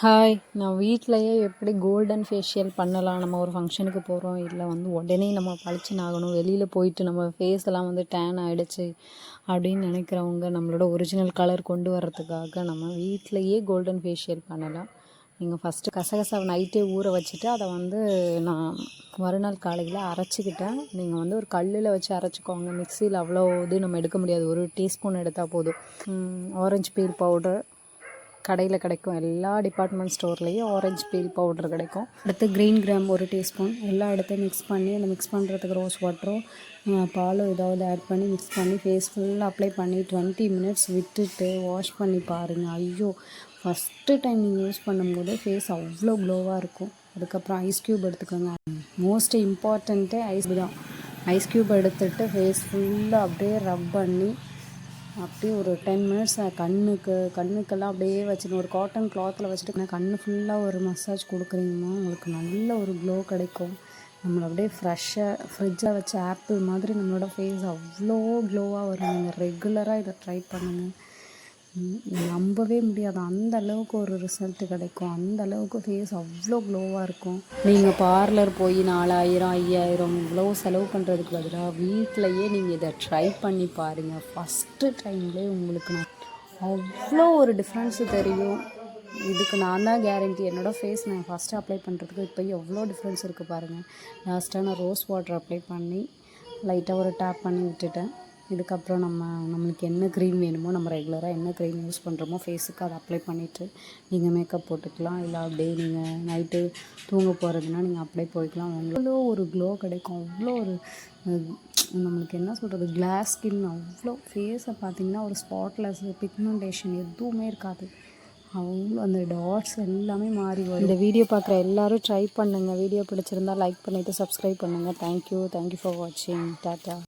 Hi நான் வீட்டிலையே எப்படி கோல்டன் ஃபேஷியல் பண்ணலாம்? நம்ம ஒரு ஃபங்க்ஷனுக்கு போகிறோம் இல்லை வந்து உடனே நம்ம பளிச்சுன்னு ஆகணும். வெளியில் போயிட்டு நம்ம ஃபேஸ் எல்லாம் வந்து டேன் ஆகிடுச்சு அப்படின்னு நினைக்கிறவங்க நம்மளோட ஒரிஜினல் கலர் கொண்டு வர்றதுக்காக நம்ம வீட்டிலையே கோல்டன் ஃபேஷியல் பண்ணலாம். நீங்கள் ஃபஸ்ட்டு கசகசாவை நைட்டே ஊற வச்சுட்டு அதை வந்து நான் மறுநாள் காலையில் அரைச்சிக்கிட்டேன். நீங்கள் வந்து ஒரு கல்லில் வச்சு அரைச்சிக்கோங்க. மிக்சியில் அவ்வளோ இது நம்ம எடுக்க முடியாது. ஒரு டீஸ்பூன் எடுத்தால் போதும். ஆரஞ்சு பீல் பவுடர் கடையில் கிடைக்கும் எல்லா டிபார்ட்மெண்ட் ஸ்டோர்லேயும் ஆரஞ்சு பீல் பவுடர் கிடைக்கும். அடுத்து க்ரீன் கிராம் ஒரு டீஸ்பூன் எல்லா இடத்தையும் மிக்ஸ் பண்ணி அந்த மிக்ஸ் பண்ணுறதுக்கு ரோஸ் வாட்டரும் பாலும் ஏதாவது ஆட் பண்ணி மிக்ஸ் பண்ணி ஃபேஸ் ஃபுல்லாக அப்ளை பண்ணி டுவெண்ட்டி மினிட்ஸ் விட்டுட்டு வாஷ் பண்ணி பாருங்கள் ஐயோ ஃபஸ்ட்டு டைம் நீங்கள் யூஸ் பண்ணும்போது ஃபேஸ் அவ்வளோ க்ளோவாக இருக்கும். அதுக்கப்புறம் ஐஸ் க்யூப் எடுத்துக்கோங்க. மோஸ்ட் இம்பார்ட்டண்ட்டே ஐஸ் தான். ஐஸ் க்யூப் எடுத்துகிட்டு ஃபேஸ் ஃபுல்லாக அப்படியே ரப் பண்ணி அப்படியே ஒரு டென் மினிட்ஸ் கண்ணுக்கு கண்ணுக்கெல்லாம் அப்படியே வச்சுக்கணும். ஒரு காட்டன் கிளாத்தில் வச்சுட்டு கண் ஃபுல்லாக ஒரு மசாஜ் கொடுக்குறீங்கன்னா உங்களுக்கு நல்ல ஒரு க்ளோ கிடைக்கும். நம்மளை அப்படியே ஃப்ரெஷ்ஷாக ஃப்ரிட்ஜாக வச்ச ஆப்பிள் மாதிரி நம்மளோட ஃபேஸ் அவ்வளோ க்ளோவாக வரும். நீங்கள் ரெகுலராக இதை ட்ரை பண்ணுங்கள் நம்பவே முடியாது. அந்த அளவுக்கு ஒரு ரிசல்ட் கிடைக்கும். அந்த அளவுக்கு ஃபேஸ் அவ்வளோ க்ளோவாக இருக்கும். நீங்கள் பார்லர் போய் நாலாயிரம் ஐயாயிரம் இவ்வளோ செலவு பண்ணுறதுக்கு பதிலாக வீட்டிலையே நீங்கள் இதை ட்ரை பண்ணி பாருங்கள் ஃபஸ்ட்டு டைம்லேயே உங்களுக்கு நான் அவ்வளோ ஒரு டிஃப்ரென்ஸு தெரியும். இதுக்கு நான் தான் கேரண்டி என்னோடய ஃபேஸ் நான் ஃபஸ்ட்டு அப்ளை பண்ணுறதுக்கு இப்போ எவ்வளோ டிஃப்ரென்ஸ் இருக்குது பாருங்கள் லாஸ்ட்டாக நான் ரோஸ் வாட்டர் அப்ளை பண்ணி லைட்டாக ஒரு டேப் பண்ணி விட்டுட்டேன். இதுக்கப்புறம் நம்ம நம்மளுக்கு என்ன க்ரீம் வேணுமோ நம்ம ரெகுலராக என்ன க்ரீம் யூஸ் பண்ணுறோமோ ஃபேஸுக்கு அதை அப்ளை பண்ணிவிட்டு நீங்கள் மேக்கப் போட்டுக்கலாம். இல்லை அப்படியே நீங்கள் நைட்டு தூங்க போகிறதுனா நீங்கள் அப்ளை போய்க்கலாம். அவ்வளோ ஒரு க்ளோ கிடைக்கும். அவ்வளோ ஒரு நம்மளுக்கு என்ன சொல்கிறது கிளாஸ் ஸ்கின் அவ்வளோ ஃபேஸை பார்த்திங்கன்னா ஒரு ஸ்பாட்லெஸ் பிக்மெண்டேஷன் எதுவுமே இருக்காது. அவ்வளோ அந்த டாட்ஸ் எல்லாமே மாறி வரும். இந்த வீடியோ பார்க்குற எல்லோரும் ட்ரை பண்ணுங்கள் வீடியோ பிடிச்சிருந்தா லைக் பண்ணிவிட்டு சப்ஸ்கிரைப் பண்ணுங்கள் thank you thank you for வாட்சிங் டாட்டா